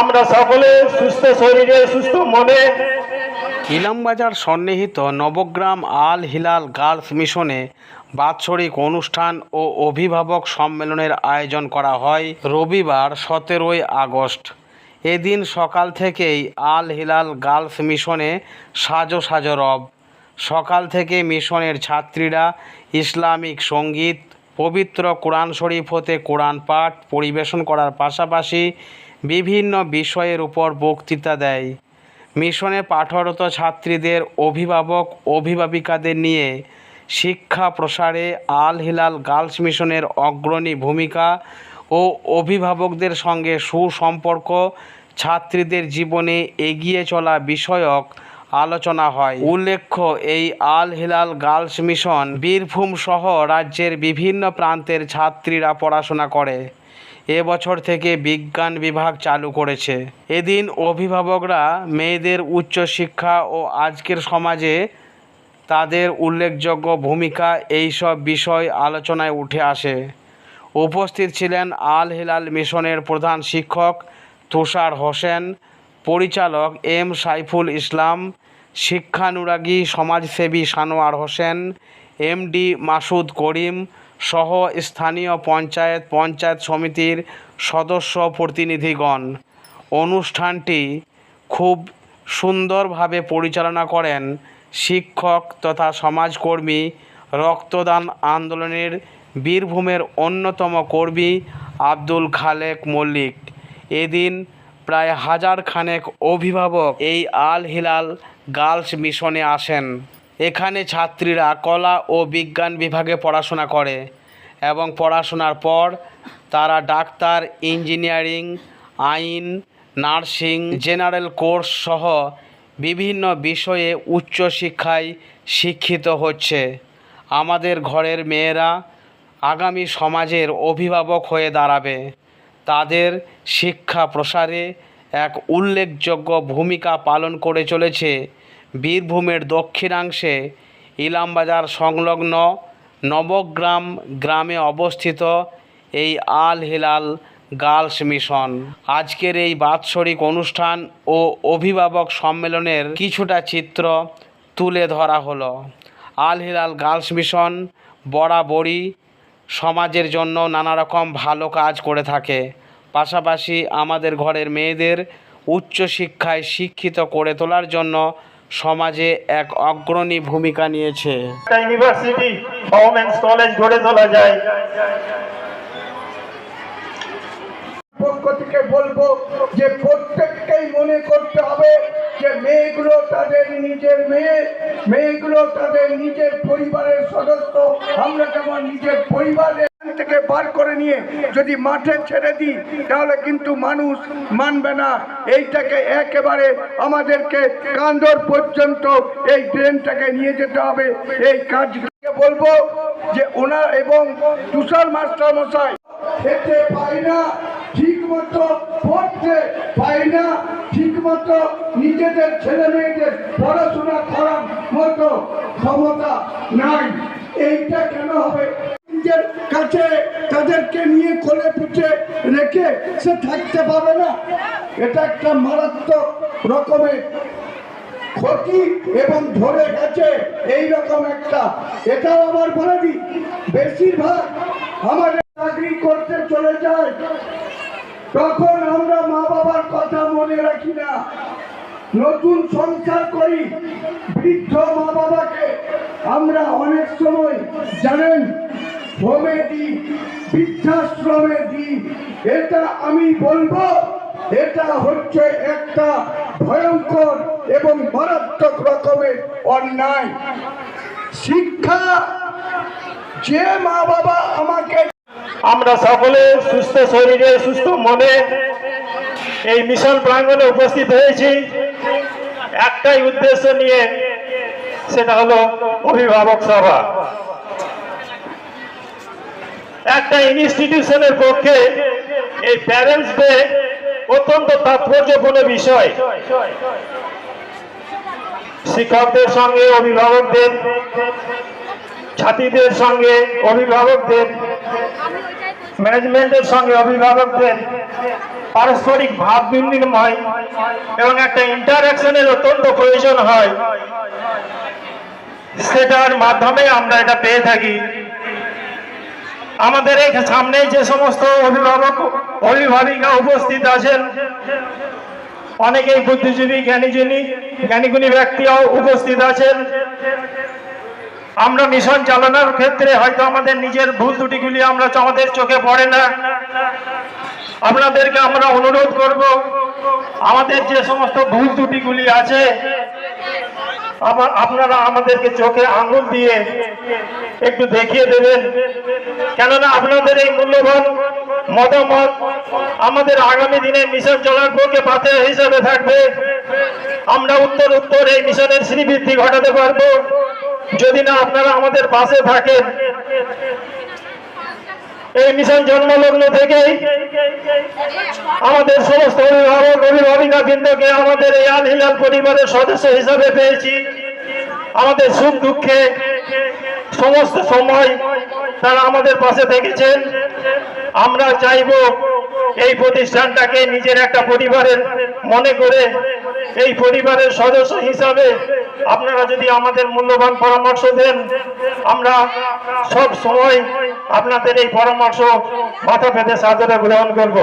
আমরা সকলে সুস্থ শরীরে, সুস্থ মনে। ইলামবাজার সন্নিহিত নবগ্রাম আল হিলাল গার্লস মিশনে বাৎসরিক অনুষ্ঠান ও অভিভাবক সম্মেলনের আয়োজন করা হয় রবিবার সতেরোই আগস্ট। এদিন সকাল থেকেই আল হিলাল গার্লস মিশনে সাজো সাজো রব। সকাল থেকে মিশনের ছাত্রীরা ইসলামিক সংগীত, পবিত্র কোরআন শরীফ হতে কোরআন পাঠ পরিবেশন করার পাশাপাশি বিভিন্ন বিষয়ের উপর বক্তৃতা দেয়। মিশনে পাঠরত ছাত্রীদের অভিভাবক, অভিভাবিকাদের নিয়ে শিক্ষা প্রসারে আল হিলাল গার্লস মিশনের অগ্রণী ভূমিকা ও অভিভাবকদের সঙ্গে সুসম্পর্ক, ছাত্রীদের জীবনে এগিয়ে চলা বিষয়ক আলোচনা হয়। উল্লেখ্য, এই আল হিলাল গার্লস মিশন বীরভূম সহ রাজ্যের বিভিন্ন প্রান্তের ছাত্রীরা পড়াশোনা করে। এবছর থেকে বিজ্ঞান বিভাগ চালু করেছে। এদিন অভিভাবকরা মেয়েদের উচ্চশিক্ষা ও আজকের সমাজে তাদের উল্লেখযোগ্য ভূমিকা এইসব বিষয় আলোচনায় উঠে আসে। উপস্থিত ছিলেন আল হিলাল মিশনের প্রধান শিক্ষক তুষার হোসেন, পরিচালক এম সাইফুল ইসলাম, শিক্ষানুরাগী সমাজসেবী সানোয়ার হোসেন এমডি মাসুদ করিম সহ স্থানীয় পঞ্চায়েত পঞ্চায়েত সমিতির সদস্য প্রতিনিধিগণ। অনুষ্ঠানটি খুব সুন্দরভাবে পরিচালনা করেন শিক্ষক তথা সমাজকর্মী, রক্তদান আন্দোলনের বীরভূমের অন্যতম কর্মী আব্দুল খালেক মল্লিক। এদিন প্রায় হাজার খানেক অভিভাবক এই আল হিলাল গার্লস মিশনে আসেন। এখানে ছাত্রীরা কলা ও বিজ্ঞান বিভাগে পড়াশোনা করে এবং পড়াশোনার পর তারা ডাক্তার, ইঞ্জিনিয়ারিং, আইন, নার্সিং, জেনারেল কোর্স সহ বিভিন্ন বিষয়ে উচ্চশিক্ষায় শিক্ষিত হচ্ছে। আমাদের ঘরের মেয়েরা আগামী সমাজের অভিভাবক হয়ে দাঁড়াবে। তাদের শিক্ষা প্রসারে এক উল্লেখযোগ্য ভূমিকা পালন করে চলেছে বীরভূমের দক্ষিণাংশে ইলামবাজার সংলগ্ন নবগ্রাম গ্রামে অবস্থিত এই আল হিলাল গার্লস মিশন। আজকের এই বাৎসরিক অনুষ্ঠান ও অভিভাবক সম্মেলনের কিছুটা চিত্র তুলে ধরা হলো। আল হিলাল গার্লস মিশন বরাবরই সমাজের জন্য নানা রকম ভালো কাজ করে থাকে। পাশাপাশি আমাদের ঘরের মেয়েদের উচ্চশিক্ষায় শিক্ষিত করে তোলার জন্য সমাজে এক অগ্রণী ভূমিকা নিয়েছে। ইউনিভার্সিটি ওমেন্স কলেজ গড়ে তোলা যায়। পক্ষ থেকে বলব যে প্রত্যেককেই মনে করতে হবে যে মেয়েগুলো তাদের নিজের মেয়ে, মেয়েগুলো তাদের নিজের পরিবারের সদস্য। আমরা যেমন নিজের পরিবারের থেকে বার করে নিয়ে যদি মাঠে ছেড়ে দিই, তাহলে কিন্তু মানুষ মানবে না। এইটাকে একেবারে আমাদেরকে কান্দর পর্যন্ত এই ট্রেনটাকে নিয়ে যেতে হবে। এই কাজকে বলব যে ওনার এবং তুষার মাস্টার মশাই খেতে পাই না ঠিক মতো পড়তে পাই না? ঠিকমতো নিজেদের ছেলে মেয়েদের পড়াশোনা করার মতো ক্ষমতা নাই। এইটা কেন হবে? নিজের কাছে তাদেরকে নিয়ে কোলে পিঠে রেখে সে থাকতে পারবে না। এটা একটা মারাত্মক রকমের ক্ষতি এবং ধরে গেছে এই রকম একটা। এটাও আবার বলে দিই, বেশিরভাগ আমাদের চাকরি করতে চলে যায়। তখন আমরা মা বাবার কথা মনে রাখি না। নতুন সংসার করি, বৃদ্ধ মা বাবাকে আমরা অনেক সময় জানেন, হোমে দিই, বৃদ্ধাশ্রমে দিই। এটা আমি বলব, এটা হচ্ছে একটা ভয়ঙ্কর এবং মারাত্মক রকমের অন্যায়। শিক্ষা, যে মা বাবা আমাকে আমরা সকলে সুস্থ শরীরে, সুস্থ মনে এই মিশন প্রাঙ্গণে উপস্থিত হয়েছি। একটাই উদ্দেশ্য নিয়ে, সেটা হলো অভিভাবক সভা। একটা ইনস্টিটিউশনের পক্ষে এই প্যারেন্টস ডে অত্যন্ত তাৎপর্যপূর্ণ বিষয়। শিক্ষকদের সঙ্গে, অভিভাবকদের, ছাত্রীদের সঙ্গে, অভিভাবকদের ম্যানেজমেন্টের সঙ্গে অভিভাবকদের পারস্পরিক ভাব বিনিময় এবং একটা ইন্টারাকশনের অত্যন্ত প্রয়োজন হয়। সেটার মাধ্যমে আমরা এটা পেয়ে থাকি। আমাদের সামনে যে সমস্ত অভিভাবক, অভিভাবিকা উপস্থিত আছেন, অনেকেই বুদ্ধিজীবী জ্ঞানীজনী জ্ঞানীগুণী ব্যক্তিও উপস্থিত আছেন। আমরা মিশন চালানোর ক্ষেত্রে হয়তো আমাদের নিজের ভুল ত্রুটিগুলি আমরা আমাদের চোখে পড়ে না। আপনাদেরকে আমরা অনুরোধ করব, আমাদের যে সমস্ত ভুল ত্রুটিগুলি আছে আবার আপনারা আমাদেরকে চোখে আঙুল দিয়ে একটু দেখিয়ে দেবেন। কেননা আপনাদের এই মূল্যবান মতামত আমাদের আগামী দিনে মিশন চলার পক্ষে পাথে হিসাবে থাকবে। আমরা উত্তর উত্তর এই মিশনের শ্রীবৃদ্ধি ঘটাতে পারব। যদি না আপনারা আমাদের পাশে থাকেন, এই মিশন জন্মলগ্ন থেকেই আমাদের সমস্ত অভিভাবক, অভিভাবিকা বৃন্দকে আমাদের এই আল হিলাল পরিবারের সদস্য হিসাবে পেয়েছি। আমাদের সুখ দুঃখে সমস্ত সময় তারা আমাদের পাশে থেকেছেন। আমরা চাইব এই প্রতিষ্ঠানটাকে নিজের একটা পরিবারের মনে করে এই পরিবারের সদস্য হিসাবে আপনারা যদি আমাদের মূল্যবান পরামর্শ দেন, আমরা সব সময় আপনাদের এই পরামর্শ মাথা পেতে সাদরে গ্রহণ করব।